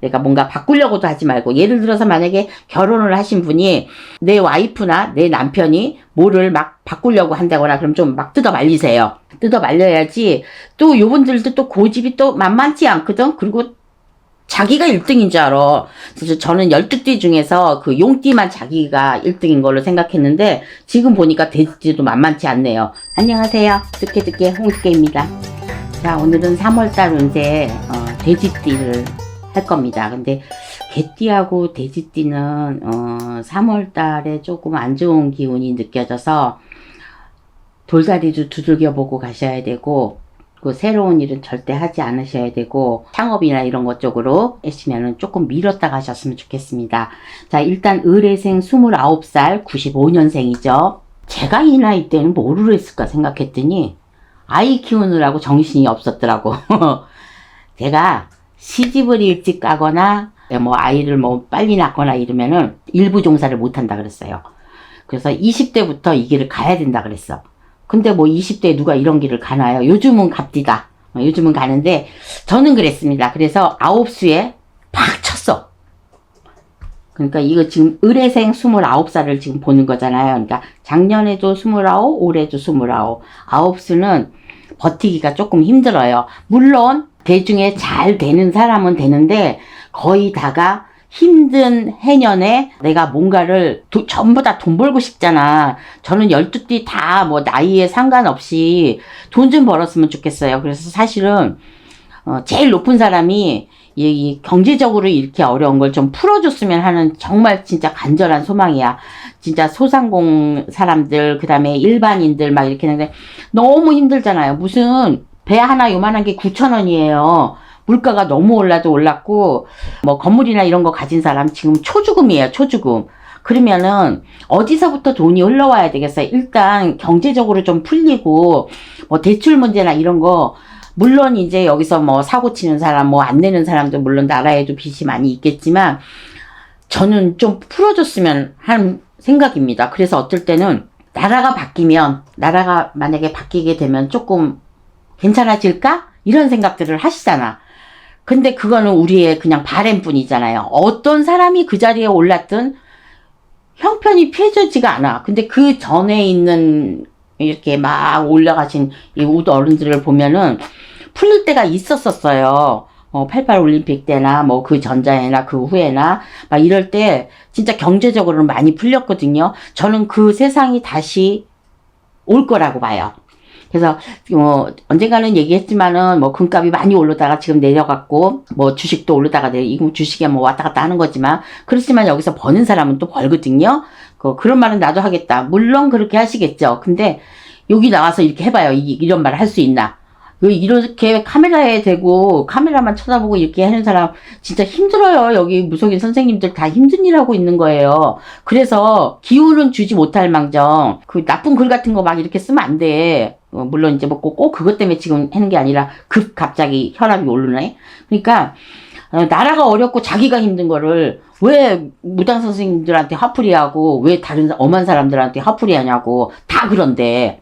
그러니까 뭔가 바꾸려고도 하지 말고 예를 들어서 만약에 결혼을 하신 분이 내 와이프나 내 남편이 뭐를 막 바꾸려고 한다거나 그럼 좀 막 뜯어 말리세요. 뜯어 말려야지 또 요분들도 또 고집이 또 만만치 않거든. 그리고 자기가 1등인 줄 알아. 그래서 저는 12띠 중에서 그 용띠만 자기가 1등인 걸로 생각했는데 지금 보니까 돼지띠도 만만치 않네요. 안녕하세요. 듣게 듣게 홍두깨입니다. 자, 오늘은 3월달 운세 어, 돼지띠를 할 겁니다. 근데 개띠하고 돼지띠는 어, 3월 달에 조금 안 좋은 기운이 느껴져서 돌다리도 두들겨 보고 가셔야 되고 그 새로운 일은 절대 하지 않으셔야 되고 창업이나 이런 것 쪽으로 하시면은 조금 미뤘다 가셨으면 좋겠습니다. 자, 일단 의뢰생 29살 95년생이죠. 제가 이 나이 때는 뭐를 했을까 생각했더니 아이 키우느라고 정신이 없었더라고. 제가 시집을 일찍 가거나 뭐 아이를 뭐 빨리 낳거나 이러면은 일부 종사를 못 한다 그랬어요. 그래서 20대부터 이 길을 가야 된다 그랬어. 근데 뭐 20대에 누가 이런 길을 가나요? 요즘은 갑디다. 어, 요즘은 가는데 저는 그랬습니다. 그래서 아홉 수에 팍 쳤어. 그러니까 이거 지금 의뢰생 29살을 지금 보는 거잖아요. 그러니까 작년에도 29, 올해도 29. 아홉 수는 버티기가 조금 힘들어요. 물론 대중에 잘 되는 사람은 되는데 거의 다가 힘든 해년에 내가 뭔가를 도- 전부 다 돈 벌고 싶잖아. 저는 12띠 다 뭐 나이에 상관없이 돈 좀 벌었으면 좋겠어요. 그래서 사실은 어, 제일 높은 사람이 이, 이 경제적으로 이렇게 어려운 걸 좀 풀어줬으면 하는 정말 진짜 간절한 소망이야. 진짜 소상공 사람들, 그 다음에 일반인들 막 이렇게 하는데 너무 힘들잖아요. 무슨 배 하나 요만한 게 9,000원이에요. 물가가 너무 올라도 올랐고, 뭐 건물이나 이런 거 가진 사람 지금 초주금이에요, 초주금. 그러면은 어디서부터 돈이 흘러와야 되겠어요? 일단 경제적으로 좀 풀리고, 뭐 대출 문제나 이런 거, 물론 이제 여기서 뭐 사고 치는 사람, 뭐 안 내는 사람도 물론 나라에도 빚이 많이 있겠지만, 저는 좀 풀어줬으면 하는 생각입니다. 그래서 어떨 때는 나라가 바뀌면, 나라가 만약에 바뀌게 되면 조금 괜찮아질까? 이런 생각들을 하시잖아. 근데 그거는 우리의 그냥 바램뿐이잖아요. 어떤 사람이 그 자리에 올랐든 형편이 피해지지가 않아. 근데 그 전에 있는 이렇게 막 올라가신 이 우드 어른들을 보면은 풀릴 때가 있었었어요. 어, 88 올림픽 때나 뭐 그 전자에나 그 후에나 막 이럴 때 진짜 경제적으로는 많이 풀렸거든요. 저는 그 세상이 다시 올 거라고 봐요. 그래서 뭐 언젠가는 얘기했지만은 뭐 금값이 많이 오르다가 지금 내려갔고 뭐 주식도 오르다가 내려 이거 주식이 뭐 왔다 갔다 하는 거지만 그렇지만 여기서 버는 사람은 또 벌거든요. 그 그런 말은 나도 하겠다. 물론 그렇게 하시겠죠. 근데 여기 나와서 이렇게 해봐요. 이, 이런 말을 할 수 있나? 왜 이렇게 카메라에 대고 카메라만 쳐다보고 이렇게 하는 사람 진짜 힘들어요. 여기 무속인 선생님들 다 힘든 일 하고 있는 거예요. 그래서 기운은 주지 못할 망정 그 나쁜 글 같은 거 막 이렇게 쓰면 안 돼. 어, 물론 이제 뭐꼭 그것 때문에 지금 하는 게 아니라 급 갑자기 혈압이 오르네. 그러니까 어, 나라가 어렵고 자기가 힘든 거를 왜 무당 선생님들한테 화풀이하고 왜 다른 엄한 사람들한테 화풀이하냐고 다 그런데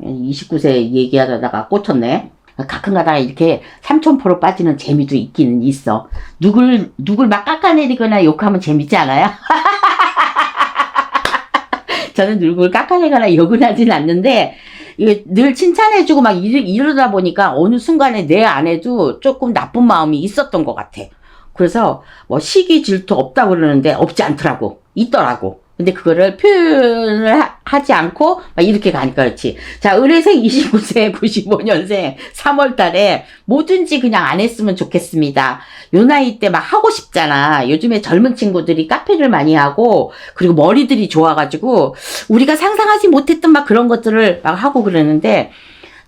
29세 얘기하다가 꽂혔네. 가끔 가다가 이렇게 삼천포로 빠지는 재미도 있기는 있어. 누굴, 누굴 막 깎아내리거나 욕하면 재밌지 않아요? 저는 누굴 깎아내거나 욕은 하진 않는데, 이게 늘 칭찬해주고 막 이러, 이러다 보니까 어느 순간에 내 안에도 조금 나쁜 마음이 있었던 것 같아. 그래서 뭐 시기 질투 없다고 그러는데 없지 않더라고. 있더라고. 근데 그거를 표현을 하, 지 않고 막 이렇게 가니까 그렇지. 자, 의뢰생 29세 95년생 3월 달에 뭐든지 그냥 안 했으면 좋겠습니다. 요 나이 때 막 하고 싶잖아. 요즘에 젊은 친구들이 카페를 많이 하고 그리고 머리들이 좋아가지고 우리가 상상하지 못했던 막 그런 것들을 막 하고 그러는데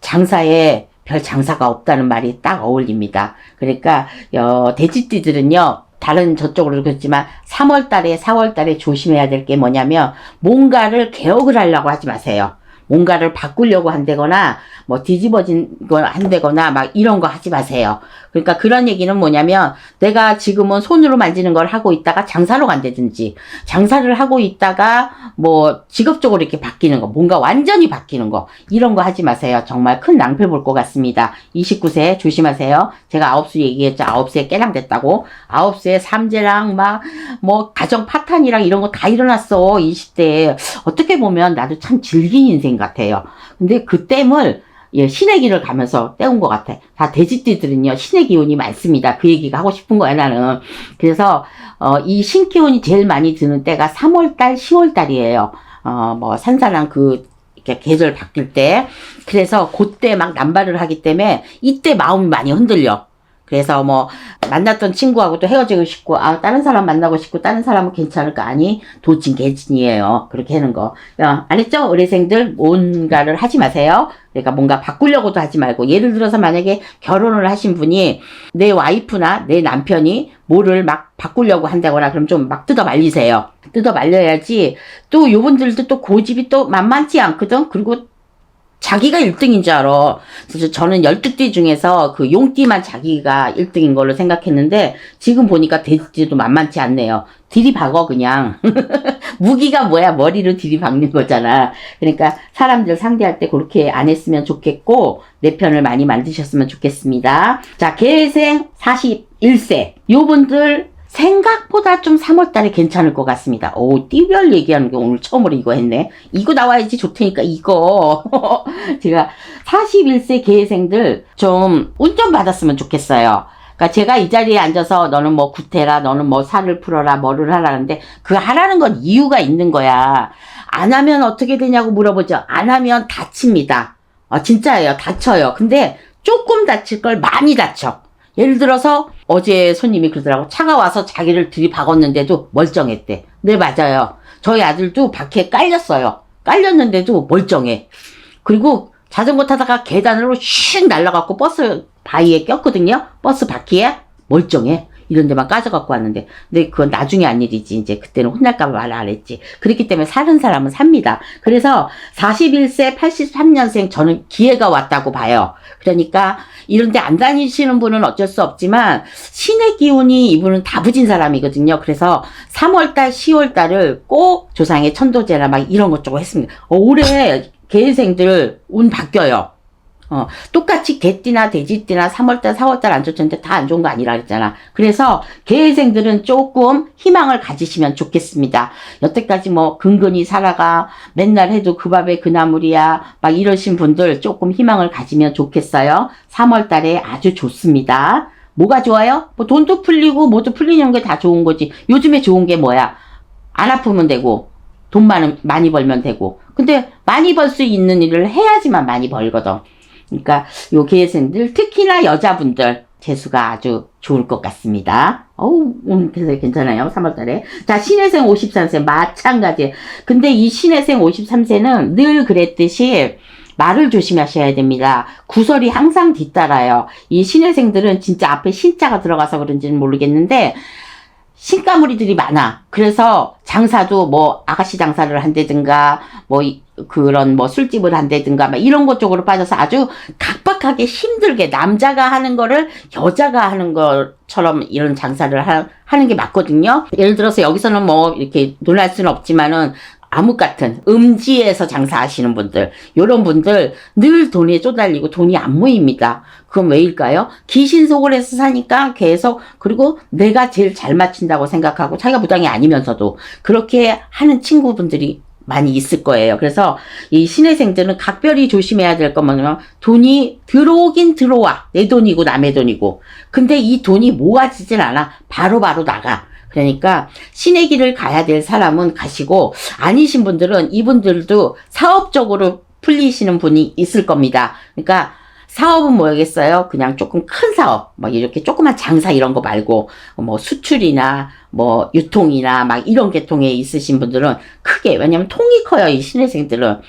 장사에 별 장사가 없다는 말이 딱 어울립니다. 그러니까 어, 돼지띠들은요. 다른 저쪽으로 그렇지만 3월 달에 4월 달에 조심해야 될 게 뭐냐면 뭔가를 개혁을 하려고 하지 마세요. 뭔가를 바꾸려고 한다거나 뭐 뒤집어진 걸 한다거나 막 이런 거 하지 마세요. 그러니까 그런 얘기는 뭐냐면 내가 지금은 손으로 만지는 걸 하고 있다가 장사로 간다든지 장사를 하고 있다가 뭐 직업적으로 이렇게 바뀌는 거 뭔가 완전히 바뀌는 거 이런 거 하지 마세요. 정말 큰 낭패 볼 것 같습니다. 29세 조심하세요. 제가 9수 얘기했죠. 9수에 깨랑됐다고. 9수에 삼재랑 막 뭐 가정 파탄이랑 이런 거 다 일어났어. 20대에. 어떻게 보면 나도 참 질긴 인생 같아요. 근데 그 땜을 예, 신의 길을 가면서 때운 것 같아. 다 돼지띠들은요, 신의 기운이 많습니다. 그 얘기가 하고 싶은 거야, 나는. 그래서, 어, 이 신기운이 제일 많이 드는 때가 3월달, 10월달이에요. 어, 뭐, 산사랑 그, 이렇게 계절 바뀔 때. 그래서 그때 막 남발을 하기 때문에 이때 마음이 많이 흔들려. 그래서 뭐 만났던 친구하고 또 헤어지고 싶고 아 다른 사람 만나고 싶고 다른 사람은 괜찮을까 아니? 도찐 개찐이에요. 그렇게 하는 거. 야, 안 했죠? 의뢰생들 뭔가를 하지 마세요. 그러니까 뭔가 바꾸려고도 하지 말고 예를 들어서 만약에 결혼을 하신 분이 내 와이프나 내 남편이 뭐를 막 바꾸려고 한다거나 그럼 좀 막 뜯어 말리세요. 뜯어 말려야지. 또 요분들도 또 고집이 또 만만치 않거든? 그리고 자기가 1등인 줄 알아. 그래서 저는 12띠 중에서 그 용띠만 자기가 1등인 걸로 생각했는데 지금 보니까 돼지띠도 만만치 않네요. 들이박어 그냥. 무기가 뭐야 머리로 들이박는 거잖아. 그러니까 사람들 상대할 때 그렇게 안 했으면 좋겠고 내 편을 많이 만드셨으면 좋겠습니다. 자 계생 41세 요분들 생각보다 좀 3월달에 괜찮을 것 같습니다. 오, 띠별 얘기하는 게 오늘 처음으로 이거 했네. 이거 나와야지 좋다니까, 이거. 제가 41세 계생들 좀 운전 받았으면 좋겠어요. 그러니까 제가 이 자리에 앉아서 너는 뭐 구태라, 너는 뭐 살을 풀어라, 뭐를 하라는데 그 하라는 건 이유가 있는 거야. 안 하면 어떻게 되냐고 물어보죠. 안 하면 다칩니다. 어, 진짜예요. 다쳐요. 근데 조금 다칠 걸 많이 다쳐. 예를 들어서 어제 손님이 그러더라고 차가 와서 자기를 들이박았는데도 멀쩡했대. 네 맞아요. 저희 아들도 바퀴에 깔렸어요. 깔렸는데도 멀쩡해. 그리고 자전거 타다가 계단으로 슉 날라갖고 버스 바위에 꼈거든요. 버스 바퀴에 멀쩡해. 이런 데만 까져갖고 왔는데. 근데 그건 나중에 한 일이지. 이제 그때는 혼날까봐 말안 했지. 그렇기 때문에 사는 사람은 삽니다. 그래서 41세 83년생 저는 기회가 왔다고 봐요. 그러니까 이런 데 안 다니시는 분은 어쩔 수 없지만 신의 기운이 이분은 다부진 사람이거든요. 그래서 3월달, 10월달을 꼭 조상의 천도제나 막 이런 것 저거 했습니다. 어, 올해 개생들 운 바뀌어요. 어, 똑같이 개띠나 돼지띠나 3월달, 4월달 안 좋던데 다 안 좋은 거 아니라 그랬잖아. 그래서 개생들은 조금 희망을 가지시면 좋겠습니다. 여태까지 뭐 근근히 살아가 맨날 해도 그 밥에 그 나물이야 막 이러신 분들 조금 희망을 가지면 좋겠어요. 3월달에 아주 좋습니다. 뭐가 좋아요? 뭐 돈도 풀리고 뭐도 풀리는 게 다 좋은 거지. 요즘에 좋은 게 뭐야? 안 아프면 되고 돈 많이, 많이 벌면 되고. 근데 많이 벌 수 있는 일을 해야지만 많이 벌거든. 그러니까 요 계생들 특히나 여자분들 재수가 아주 좋을 것 같습니다. 어우, 오늘 괜찮아요. 3월달에. 자, 신혜생 53세 마찬가지. 근데 이 신혜생 53세는 늘 그랬듯이 말을 조심하셔야 됩니다. 구설이 항상 뒤따라요. 이 신혜생들은 진짜 앞에 신자가 들어가서 그런지는 모르겠는데 신가무리들이 많아. 그래서 장사도 뭐 아가씨 장사를 한다든가 뭐 이- 그런 뭐 술집을 한다든가 막 이런 것 쪽으로 빠져서 아주 각박하게 힘들게 남자가 하는 거를 여자가 하는 것처럼 이런 장사를 하, 하는 게 맞거든요. 예를 들어서 여기서는 뭐 이렇게 놀랄 수는 없지만은 암흑 같은 음지에서 장사하시는 분들, 요런 분들 늘 돈에 쪼달리고 돈이 안 모입니다. 그건 왜일까요? 귀신 속을 해서 사니까 계속 그리고 내가 제일 잘 맞춘다고 생각하고 자기가 무당이 아니면서도 그렇게 하는 친구분들이 많이 있을 거예요. 그래서 이 신혜생들은 각별히 조심해야 될 것만 돈이 들어오긴 들어와. 내 돈이고 남의 돈이고. 근데 이 돈이 모아지질 않아. 바로 바로 나가. 그러니까 신의 길을 가야 될 사람은 가시고 아니신 분들은 이분들도 사업적으로 풀리시는 분이 있을 겁니다. 그러니까 사업은 뭐겠어요? 그냥 조금 큰 사업, 뭐 이렇게 조그만 장사 이런 거 말고 뭐 수출이나 뭐 유통이나 막 이런 계통에 있으신 분들은 크게 왜냐면 통이 커요 이 신혜생들은.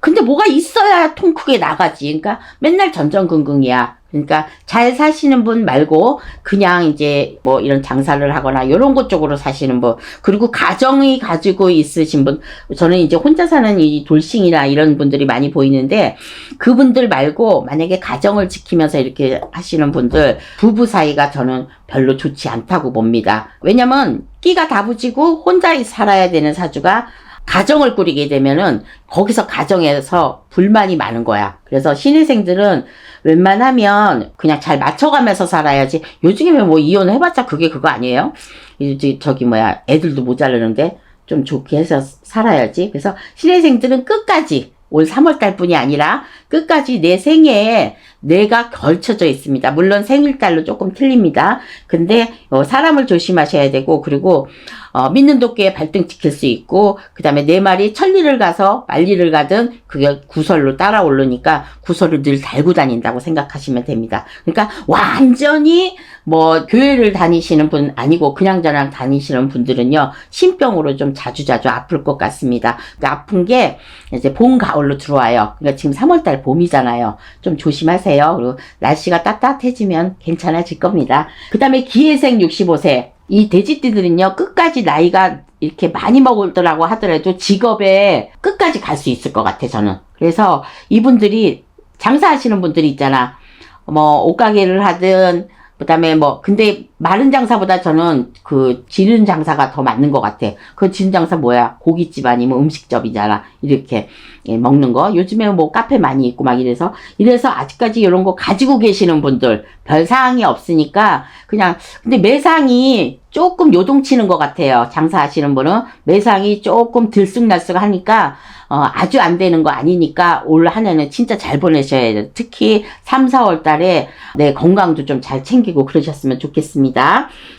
근데 뭐가 있어야 통 크게 나가지. 그러니까 맨날 전전긍긍이야. 그러니까 잘 사시는 분 말고 그냥 이제 뭐 이런 장사를 하거나 이런 것 쪽으로 사시는 분 그리고 가정이 가지고 있으신 분 저는 이제 혼자 사는 이 돌싱이나 이런 분들이 많이 보이는데 그분들 말고 만약에 가정을 지키면서 이렇게 하시는 분들 부부 사이가 저는 별로 좋지 않다고 봅니다. 왜냐면 끼가 다부지고 혼자 살아야 되는 사주가 가정을 꾸리게 되면은 거기서 가정에서 불만이 많은 거야. 그래서 신의생들은 웬만하면 그냥 잘 맞춰가면서 살아야지. 요즘에 뭐 이혼해봤자 그게 그거 아니에요? 이제 저기 뭐야 애들도 모자르는데 좀 좋게 해서 살아야지. 그래서 신의생들은 끝까지 올 3월달 뿐이 아니라 끝까지 내 생애에 내가 걸쳐져 있습니다. 물론 생일달로 조금 틀립니다. 근데 어, 사람을 조심하셔야 되고 그리고 어, 믿는 도끼에 발등 지킬 수 있고 그 다음에 내 말이 천리를 가서 만리를 가든 그게 구설로 따라 오르니까 구설을 늘 달고 다닌다고 생각하시면 됩니다. 그러니까 완전히 뭐 교회를 다니시는 분 아니고 그냥 저냥 다니시는 분들은요 신병으로 좀 자주자주 아플 것 같습니다. 그러니까 아픈 게 이제 봄 가을로 들어와요. 그러니까 지금 3월달 봄이잖아요. 좀 조심하세요. 그리고 날씨가 따뜻해지면 괜찮아질 겁니다. 그 다음에 기회생 65세 이 돼지띠들은요 끝까지 나이가 이렇게 많이 먹더라고 하더라도 직업에 끝까지 갈 수 있을 것 같아 저는 그래서 이분들이 장사하시는 분들이 있잖아 뭐 옷가게를 하든 그 다음에 뭐 근데 마른 장사보다 저는 그 지른 장사가 더 맞는 것 같아. 그 지른 장사 뭐야? 고깃집 아니면 음식점이잖아. 이렇게 예, 먹는 거. 요즘에 뭐 카페 많이 있고 막 이래서 이래서 아직까지 이런 거 가지고 계시는 분들 별 사항이 없으니까 그냥 근데 매상이 조금 요동치는 것 같아요. 장사하시는 분은 매상이 조금 들쑥날쑥 하니까 어, 아주 안 되는 거 아니니까 올 한 해는 진짜 잘 보내셔야 돼요. 특히 3, 4월 달에 내 건강도 좀 잘 챙기고 그러셨으면 좋겠습니다.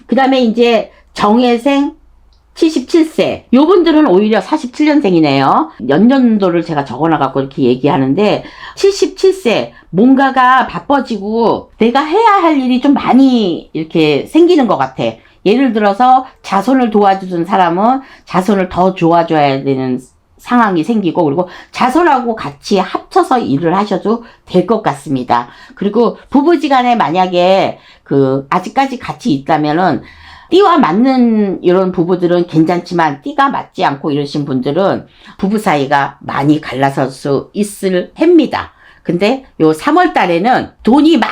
그 다음에 이제 정혜생 77세. 요분들은 오히려 47년생이네요. 연년도를 제가 적어놔갖고 이렇게 얘기하는데, 77세. 뭔가가 바빠지고, 내가 해야 할 일이 좀 많이 이렇게 생기는 것 같아. 예를 들어서 자손을 도와주던 사람은 자손을 더 도와줘야 되는 상황이 생기고 그리고 자손하고 같이 합쳐서 일을 하셔도 될 것 같습니다. 그리고 부부지간에 만약에 그 아직까지 같이 있다면은 띠와 맞는 이런 부부들은 괜찮지만 띠가 맞지 않고 이러신 분들은 부부 사이가 많이 갈라설 수 있을 해입니다. 근데 요 3월 달에는 돈이 막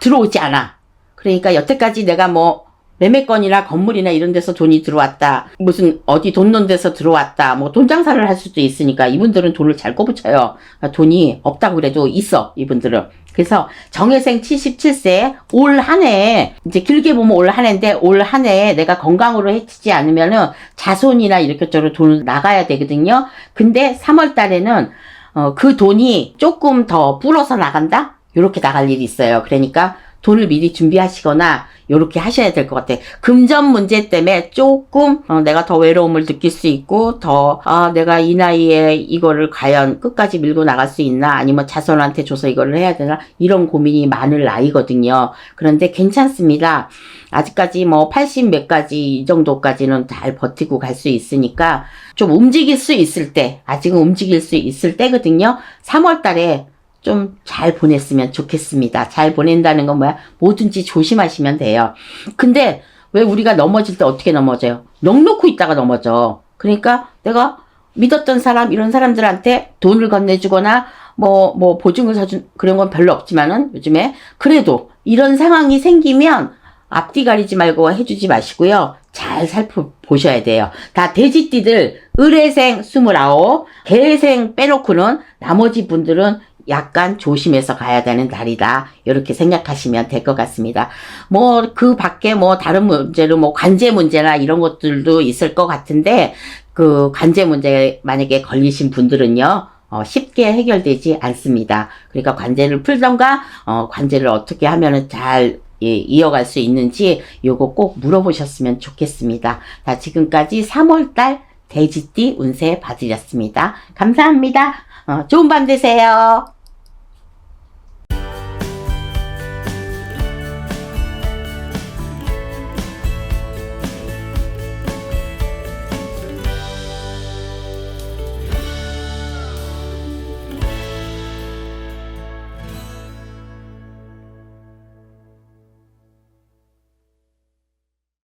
들어오지 않아. 그러니까 여태까지 내가 뭐 매매건이나 건물이나 이런 데서 돈이 들어왔다. 무슨 어디 돈 넣은 데서 들어왔다. 뭐 돈 장사를 할 수도 있으니까 이분들은 돈을 잘 꼽붙여요. 그러니까 돈이 없다고 그래도 있어. 이분들은. 그래서 정혜생 77세 올 한 해 이제 길게 보면 올 한 해인데 올 한 해 내가 건강으로 해치지 않으면은 자손이나 이렇게 저런 돈을 나가야 되거든요. 근데 3월 달에는 어, 그 돈이 조금 더 불어서 나간다? 이렇게 나갈 일이 있어요. 그러니까 돈을 미리 준비하시거나 이렇게 하셔야 될 것 같아요. 금전 문제 때문에 조금 어, 내가 더 외로움을 느낄 수 있고 더 아, 내가 이 나이에 이거를 과연 끝까지 밀고 나갈 수 있나 아니면 자손한테 줘서 이거를 해야 되나 이런 고민이 많을 나이거든요. 그런데 괜찮습니다. 아직까지 뭐 80 몇 가지 이 정도까지는 잘 버티고 갈 수 있으니까 좀 움직일 수 있을 때 아직은 움직일 수 있을 때거든요. 3월 달에 좀 잘 보냈으면 좋겠습니다. 잘 보낸다는 건 뭐야? 뭐든지 조심하시면 돼요. 근데 왜 우리가 넘어질 때 어떻게 넘어져요? 넉놓고 있다가 넘어져. 그러니까 내가 믿었던 사람, 이런 사람들한테 돈을 건네주거나 뭐, 뭐, 보증을 사준 그런 건 별로 없지만은 요즘에 그래도 이런 상황이 생기면 앞뒤 가리지 말고 해주지 마시고요. 잘 살펴보셔야 돼요. 다 돼지띠들, 을해생 29, 개해생 빼놓고는 나머지 분들은 약간 조심해서 가야 되는 달이다. 이렇게 생각하시면 될 것 같습니다. 뭐, 그 밖에 뭐, 다른 문제로 뭐, 관제 문제나 이런 것들도 있을 것 같은데, 그 관제 문제 만약에 걸리신 분들은요, 어, 쉽게 해결되지 않습니다. 그러니까 관제를 풀던가, 어, 관제를 어떻게 하면은 잘 예, 이어갈 수 있는지 요거 꼭 물어보셨으면 좋겠습니다. 자, 지금까지 3월달 돼지띠 운세 봐드렸습니다. 감사합니다. 어, 좋은 밤 되세요.